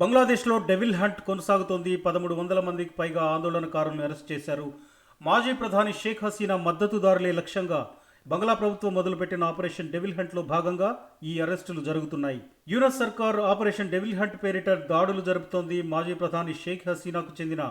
బంగ్లాదేశ్లో devil hunt కొనసాగుతోంది. పదమూడు వందల మందికి పైగా ఆందోళనకారులను అరెస్ట్ చేశారు. మాజీ ప్రధాని షేక్ హసీనా మద్దతుదారులే లక్ష్యంగా బంగ్లా ప్రభుత్వం మొదలుపెట్టిన ఆపరేషన్ డెవిల్ హంట్లో భాగంగా ఈ అరెస్టులు జరుగుతున్నాయి. యూనస్ సర్కార్ ఆపరేషన్ డెవిల్ హంట్ పేరిట దాడులు జరుపుతోంది. మాజీ ప్రధాని షేక్ హసీనాకు చెందిన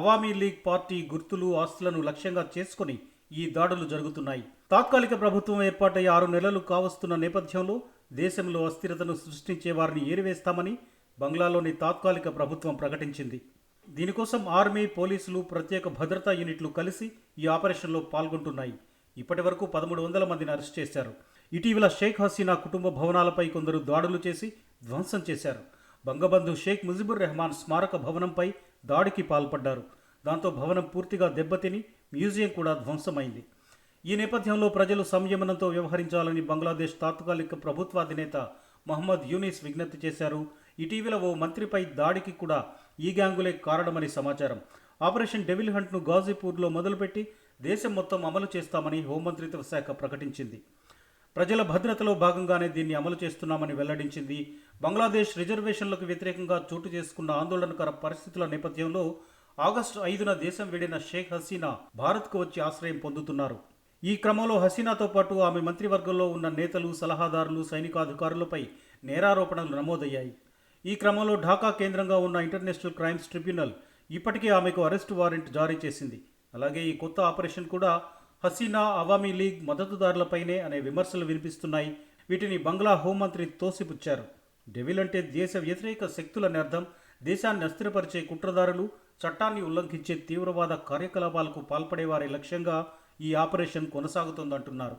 అవామీ లీగ్ పార్టీ గుర్తులు ఆస్తులను లక్ష్యంగా చేసుకుని ఈ దాడులు జరుగుతున్నాయి. తాత్కాలిక ప్రభుత్వం ఏర్పాటై ఆరు నెలలు కావస్తున్న నేపథ్యంలో దేశంలో అస్థిరతను సృష్టించే వారిని ఏరివేస్తామని బంగ్లాలోని తాత్కాలిక ప్రభుత్వం ప్రకటించింది. దీనికోసం ఆర్మీ పోలీసులు ప్రత్యేక భద్రతా యూనిట్లు కలిసి ఈ ఆపరేషన్లో పాల్గొంటున్నాయి. ఇప్పటి వరకు పదమూడు వందల మందిని అరెస్ట్ చేశారు. ఇటీవల షేక్ హసీనా కుటుంబ భవనాలపై కొందరు దాడులు చేసి ధ్వంసం చేశారు. బంగబంధు షేక్ ముజిబుర్ రెహమాన్ స్మారక భవనంపై దాడికి పాల్పడ్డారు. దాంతో భవనం పూర్తిగా దెబ్బతిని మ్యూజియం కూడా ధ్వంసమైంది. ఈ నేపథ్యంలో ప్రజలు సంయమనంతో వ్యవహరించాలని బంగ్లాదేశ్ తాత్కాలిక ప్రభుత్వాధినేత మహమ్మద్ యూనిస్ విజ్ఞప్తి చేశారు. ఇటీవల ఓ మంత్రిపై దాడికి కూడా ఈ గ్యాంగులే కారణమని సమాచారం. ఆపరేషన్ డెవిల్ హంట్ను గాజీపూర్లో మొదలుపెట్టి దేశం మొత్తం అమలు చేస్తామని హోంమంత్రిత్వ శాఖ ప్రకటించింది. ప్రజల భద్రతలో భాగంగానే దీన్ని అమలు చేస్తున్నామని వెల్లడించింది. బంగ్లాదేశ్ రిజర్వేషన్లకు వ్యతిరేకంగా చోటు చేసుకున్న ఆందోళనకర పరిస్థితుల నేపథ్యంలో ఆగస్టు ఐదున దేశం వీడిన షేక్ హసీనా భారత్కు వచ్చి ఆశ్రయం పొందుతున్నారు. ఈ క్రమంలో హసీనాతో పాటు ఆమె మంత్రివర్గంలో ఉన్న నేతలు సలహాదారులు సైనికాధికారులపై నేరారోపణలు నమోదయ్యాయి. ఈ క్రమంలో ఢాకా కేంద్రంగా ఉన్న ఇంటర్నేషనల్ క్రైమ్స్ ట్రిబ్యునల్ ఇప్పటికే ఆమెకు అరెస్టు వారెంట్ జారీ చేసింది. అలాగే ఈ కొత్త ఆపరేషన్ కూడా హసీనా అవామీ లీగ్ మద్దతుదారులపైనే అనే విమర్శలు వినిపిస్తున్నాయి. వీటిని బంగ్లా హోంమంత్రి తోసిపుచ్చారు. డెవిల్ అంటే దేశ వ్యతిరేక శక్తులని అర్థం దేశాన్ని అస్థిరపరిచే కుట్రదారులు చట్టాన్ని ఉల్లంఘించే తీవ్రవాద కార్యకలాపాలకు పాల్పడేవారి లక్ష్యంగా ఈ ఆపరేషన్ కొనసాగుతోందంటున్నారు.